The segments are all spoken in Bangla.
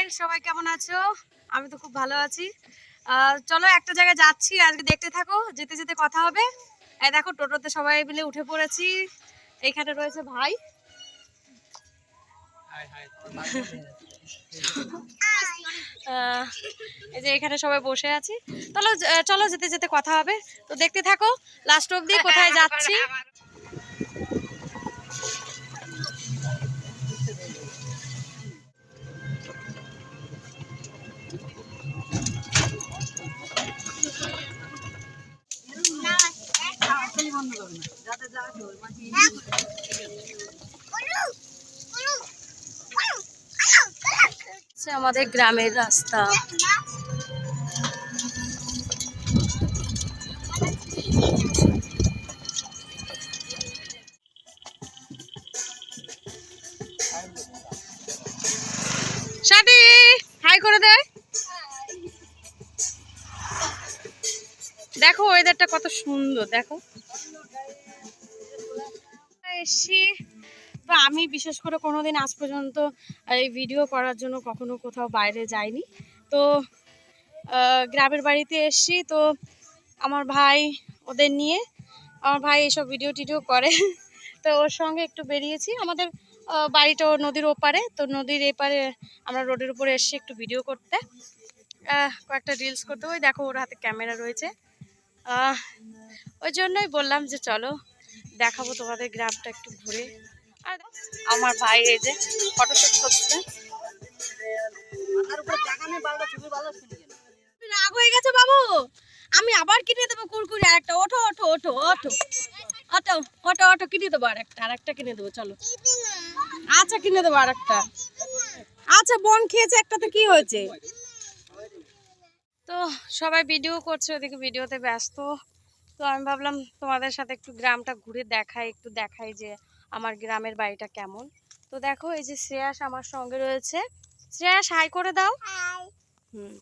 ফ্রেন্ড সবাই কেমন আছো? আমি তো খুব ভালো আছি। আহ, চলো একটা জায়গায় যাচ্ছি আজকে দেখতে থাকো যেতে যেতে কথা হবে। এই দেখো টোটোতে সবাই মিলে উঠে পড়েছি। এইখানে রয়েছে ভাই। আহ, এই যে এখানে সবাই বসে আছি। চলো চলো যেতে যেতে কথা হবে। তো দেখতে থাকো লাস্ট অব্দি কোথায় যাচ্ছি? আমাদের গ্রামের রাস্তা। সাথী হাই করে দে। দেখো ওয়েদারটা কত সুন্দর দেখো। এসছি তো আমি বিশেষ করে কোনোদিন আজ পর্যন্ত এই ভিডিও করার জন্য কখনো কোথাও বাইরে যাইনি। তো গ্রামের বাড়িতে এসছি তো আমার ভাই ওদের নিয়ে আমার ভাই এইসব ভিডিও টিডিও করে তো ওর সঙ্গে একটু বেরিয়েছি। আমাদের আহ, বাড়িটাও নদীর ওপারে তো নদীর এপারে আমরা রোডের উপরে এসছি একটু ভিডিও করতে কয়েকটা রিলস করতে। ওই দেখো ওর হাতে ক্যামেরা রয়েছে। ওই জন্যই বললাম যে চলো দেখাবো তোমাদের গ্রামটা একটু ঘুরে। আর আমার ভাই এই যে ফটোশুট করছে। রাগ হয়ে গেছে বাবু? আমি আবার কিনে দেবো কুরকুরি আর একটা। ওঠো ওঠো ওঠো ওঠো। অটো অটো অটো কিনে দেবো আর একটা। আর একটা কিনে দেবো চলো। আচ্ছা কিনে দেবো আর একটা। আচ্ছা বোন খেয়েছে একটাতে কি হয়েছে? তো সবাই ভিডিও করছে ওদিকে ভিডিওতে ব্যস্ত। তো আমি ভাবলাম তোমাদের সাথে একটু গ্রামটা ঘুরে দেখাই একটু দেখাই যে আমার গ্রামের বাড়িটা কেমন? তো দেখো এই যে শ্রেয়াস আমার সঙ্গে রয়েছে। শ্রেয়াস হাই করে দাও। হুম।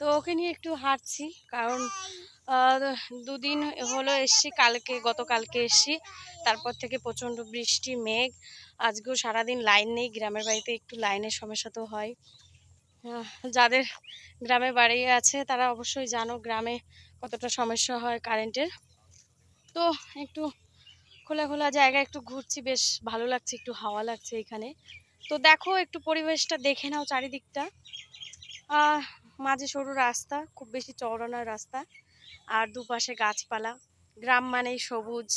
তো ওকে নিয়ে একটু হাঁটছি কারণ দুদিন হলো এসছি কালকে গতকালকে এসছি। তারপর থেকে প্রচণ্ড বৃষ্টি মেঘ। আজকেও সারাদিন লাইন নেই গ্রামের বাড়িতে একটু লাইনের সমস্যা তো হয়। যাদের গ্রামে বাড়ি আছে তারা অবশ্যই জানো গ্রামে কতটা সমস্যা হয় কারেন্টের তো একটু খোলা খোলা জায়গায় একটু ঘুরছি, বেশ ভালো লাগছে, একটু হাওয়া লাগছে এখানে। তো দেখো একটু পরিবেশটা দেখে নাও চারিদিকটা। মাঝে সরু রাস্তা, খুব বেশি চওড়া নয় রাস্তা। আর দুপাশে গাছপালা, গ্রাম মানেই সবুজ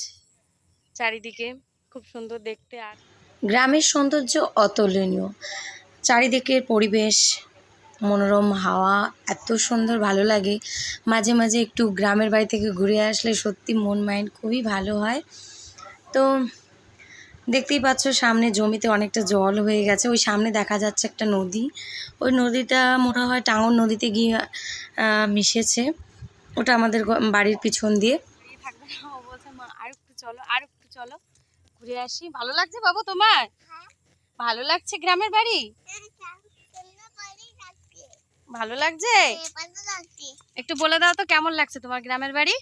চারিদিকে, খুব সুন্দর দেখতে। আর গ্রামের সৌন্দর্য অতুলনীয়। চারিদিকের পরিবেশ, মনোরম হাওয়া, এত সুন্দর ভালো লাগে। মাঝে মাঝে একটু গ্রামের বাড়ি থেকে ঘুরে আসলে সত্যি মন, মাইন্ড খুবই ভালো হয়। তো দেখতেই পাচ্ছ সামনে জমিতে অনেকটা জল হয়ে গেছে। ওই সামনে দেখা যাচ্ছে একটা নদী। ওই নদীটা মনে হয় টাঙ্গর নদীতে গিয়ে মিশেছে। ওটা আমাদের বাড়ির পিছন দিয়ে। থাকবে না ও বলছে মা আর একটু চলো আর একটু চলো ঘুরে আসি ভালো লাগছে বাবু তোমার ভালো লাগছে গ্রামের বাড়ি? ভালো লাগছে? একটু বলে দাও তো কেমন লাগছে তোমার গ্রামের বাড়ি?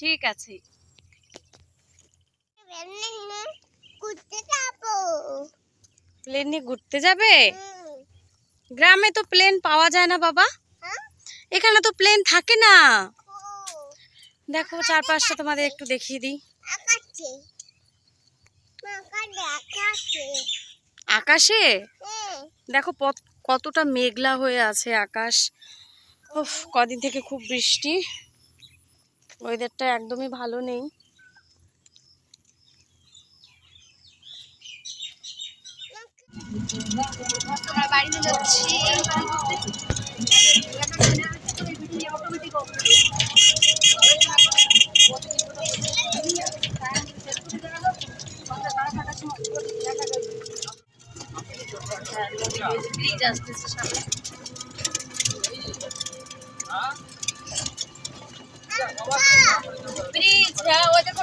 ঠিক আছে। প্লেন ঘুরতে যাবে। গ্রামে তো প্লেন পাওয়া যায় না বাবা। এখানে তো প্লেন থাকে না। দেখো চারপাশটা তোমাদের একটু দেখিয়ে দিই। আকাশে। দেখো কতটা মেঘলা হয়ে আছে আকাশ। উফ কদিন থেকে খুব বৃষ্টি। ওয়েদারটা একদমই ভালো নেই। আমরা বাড়িতে যাচ্ছি। ব্রিজ আসতেছে সামনে ব্রিজ হ্যাঁ ওই দেখো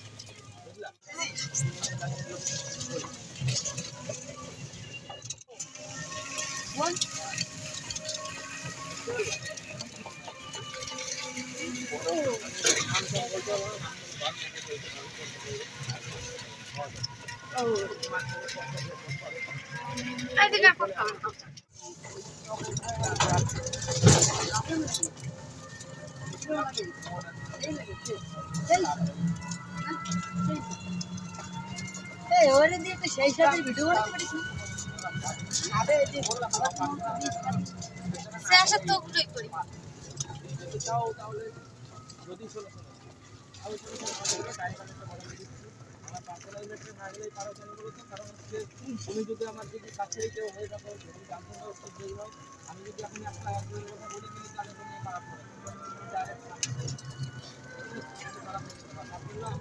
One, Oh. I think I put them. Thank you. গাছগুলো সাগরিকা দিদিস রে এদিকে এখন খাবে না। সে আসার তো তুমি যদি আমার যদি কাছেই কেউ হয়ে থাকো আমি যদি আপনি আপনার কথা বলে তাহলে খারাপ বলতে হবে না ওখানে আমার পার্সোনাল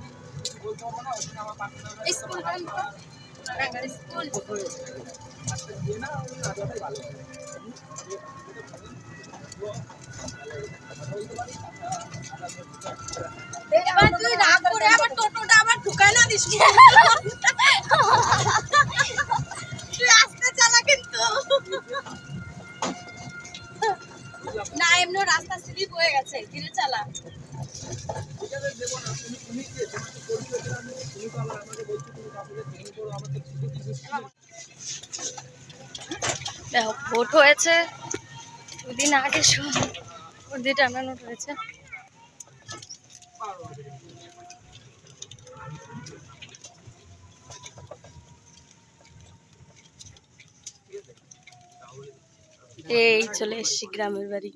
তুই রাগ করে আবার টোটোটা আবার ঢুকায় না দিস। তুই আস্তে চালা কিন্তু। না এমনি রাস্তা স্লিপ হয়ে গেছে, ধীরে চালা ঠিক আছে দেবো না তুমি তুমি কে তোমাকে বলছি ওটা আমি তুমি তো আমার আমাকে বলছো তুমি কাপড়ে ট্রেনিং করো আমার তো কিছু কিছু দেখো ভোট হয়েছে। দুদিন আগে দুই টানানো হয়েছে। এই চলে এসছি গ্রামের বাড়ি।